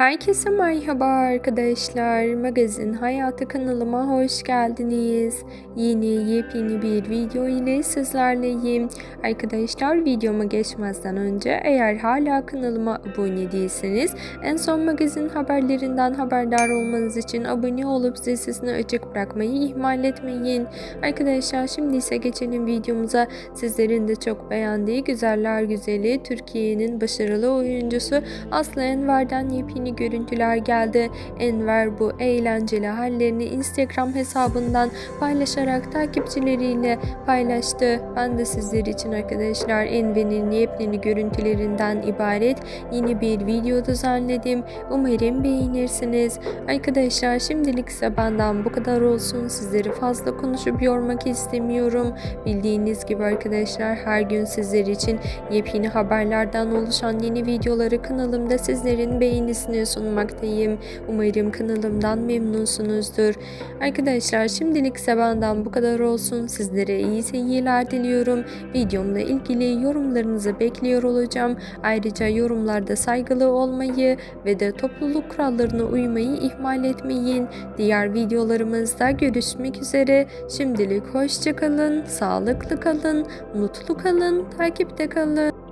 Herkese merhaba arkadaşlar. Magazin Hayatı kanalıma hoş geldiniz. Yeni yepyeni bir video ile sizlerleyim. Arkadaşlar videoma geçmezden önce eğer hala kanalıma abone değilseniz en son magazin haberlerinden haberdar olmanız için abone olup zil sesini açık bırakmayı ihmal etmeyin. Arkadaşlar şimdi ise geçelim videomuza. Sizlerin de çok beğendiği güzeller güzeli Türkiye'nin başarılı oyuncusu Aslı Enver'den yepyeni görüntüler geldi. Enver bu eğlenceli hallerini Instagram hesabından paylaşarak takipçileriyle paylaştı. Ben de sizler için arkadaşlar Enver'in yepyeni görüntülerinden ibaret yeni bir video düzenledim. Umarım beğenirsiniz. Arkadaşlar şimdilik ise benden bu kadar olsun. Sizleri fazla konuşup yormak istemiyorum. Bildiğiniz gibi arkadaşlar her gün sizler için yepyeni haberlerden oluşan yeni videoları kanalımda sizlerin beğenisine sunmaktayım. Umarım kanalımdan memnunsunuzdur. Arkadaşlar şimdilik ise benden bu kadar olsun. Sizlere iyi seyirler diliyorum. Videomla ilgili yorumlarınızı bekliyor olacağım. Ayrıca yorumlarda saygılı olmayı ve de topluluk kurallarına uymayı ihmal etmeyin. Diğer videolarımızda görüşmek üzere. Şimdilik hoşçakalın, sağlıklı kalın, mutlu kalın, takipte kalın.